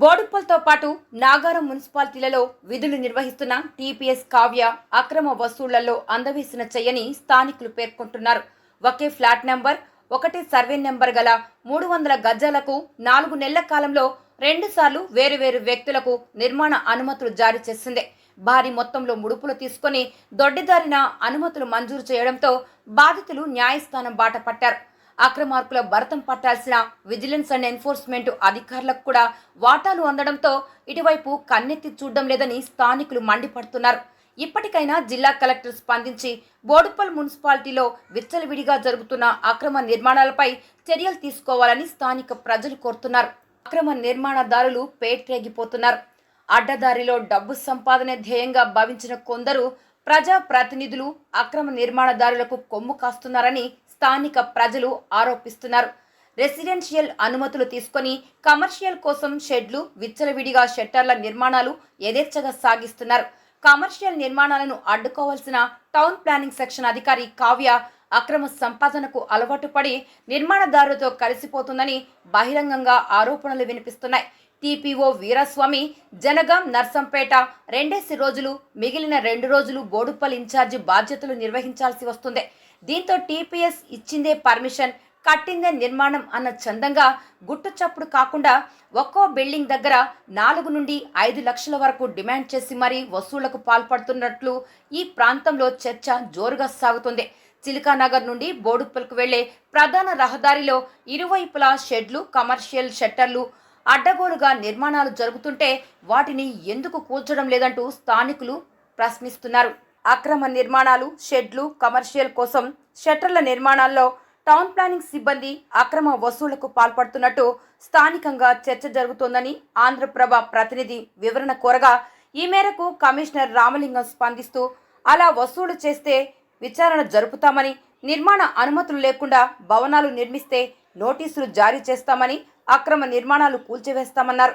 బోడుప్పల్తో పాటు నాగారం మున్సిపాలిటీలలో విధులు నిర్వహిస్తున్న టీపీఎస్ కావ్య అక్రమ వసూళ్ళలో అందవేసిన చెయ్యని స్థానికులు పేర్కొంటున్నారు. ఒకే ఫ్లాట్ నెంబర్ ఒకటి సర్వే నెంబర్ గల మూడు వందల గజాలకు నాలుగు నెలల కాలంలో రెండుసార్లు వేరువేరు వ్యక్తులకు నిర్మాణ అనుమతులు జారీ చేసింది. భారీ మొత్తంలో ముడుపులు తీసుకొని దొడ్డిదారిన అనుమతులు మంజూరు చేయడంతో బాధితులు న్యాయస్థానం బాట పట్టారు. అక్రమార్కుల భరతం పట్టాల్సిన విజిలెన్స్ అండ్ ఎన్ఫోర్స్మెంట్ అధికారులకు కూడా వాటాలు అందడంతో ఇటువైపు కన్నెత్తి చూడడం లేదని స్థానికులు మండిపడుతున్నారు. ఇప్పటికైనా జిల్లా కలెక్టర్ స్పందించి బోడుపల్ మున్సిపాలిటీలో విచ్చలవిడిగా జరుగుతున్న అక్రమ నిర్మాణాలపై చర్యలు తీసుకోవాలని స్థానిక ప్రజలు కోరుతున్నారు. అక్రమ నిర్మాణదారులు పేట్రేగిపోతున్నారు. అడ్డదారిలో డబ్బు సంపాదన ధ్యేయంగా భావించిన కొందరు ప్రజా ప్రతినిధులు అక్రమ నిర్మాణదారులకు కొమ్ము కాస్తున్నారని స్థానిక ప్రజలు ఆరోపిస్తున్నారు. రెసిడెన్షియల్ అనుమతులు తీసుకొని కమర్షియల్ కోసం షెడ్లు విచ్చలవిడిగా షట్టర్ల నిర్మాణాలు యథేచ్ఛగా సాగిస్తున్నారు. కమర్షియల్ నిర్మాణాలను అడ్డుకోవాల్సిన టౌన్ ప్లానింగ్ సెక్షన్ అధికారి కావ్య అక్రమ సంపాదనకు అలవాటు పడి నిర్మాణదారులతో కలిసిపోతుందని బహిరంగంగా ఆరోపణలు వినిపిస్తున్నాయి. టీపీఓ వీరస్వామి జనగాం నర్సంపేట రెండేసి రోజులు మిగిలిన రెండు రోజులు బోడుప్పల్ ఇన్ఛార్జి బాధ్యతలు నిర్వహించాల్సి వస్తుంది. దీంతో టీపీఎస్ ఇచ్చిందే పర్మిషన్ కట్టిందే నిర్మాణం అన్న చందంగా గుట్టు చప్పుడు కాకుండా ఒక్కో బిల్డింగ్ దగ్గర నాలుగు నుండి ఐదు లక్షల వరకు డిమాండ్ చేసి మరీ వసూళ్ళకు పాల్పడుతున్నట్లు ఈ ప్రాంతంలో చర్చ జోరుగా సాగుతుంది. చిలికానగర్ నుండి బోడుప్పల్కు వెళ్ళే ప్రధాన రహదారిలో ఇరువైపులా షెడ్లు కమర్షియల్ షట్టర్లు అడ్డగోలుగా నిర్మాణాలు జరుగుతుంటే వాటిని ఎందుకు కూల్చడం లేదంటూ స్థానికులు ప్రశ్నిస్తున్నారు. అక్రమ నిర్మాణాలు షెడ్లు కమర్షియల్ కోసం షట్టర్ల నిర్మాణాల్లో టౌన్ ప్లానింగ్ సిబ్బంది అక్రమ వసూళ్ళకు పాల్పడుతున్నట్టు స్థానికంగా చర్చ జరుగుతోందని ఆంధ్రప్రభ ప్రతినిధి వివరణ కోరగా ఈ మేరకు కమిషనర్ రామలింగం స్పందిస్తూ అలా వసూలు చేస్తే విచారణ జరుపుతామని నిర్మాణ అనుమతులు లేకుండా భవనాలు నిర్మిస్తే నోటీసులు జారీ చేస్తామని అక్రమ నిర్మాణాలు కూల్చివేస్తామన్నారు.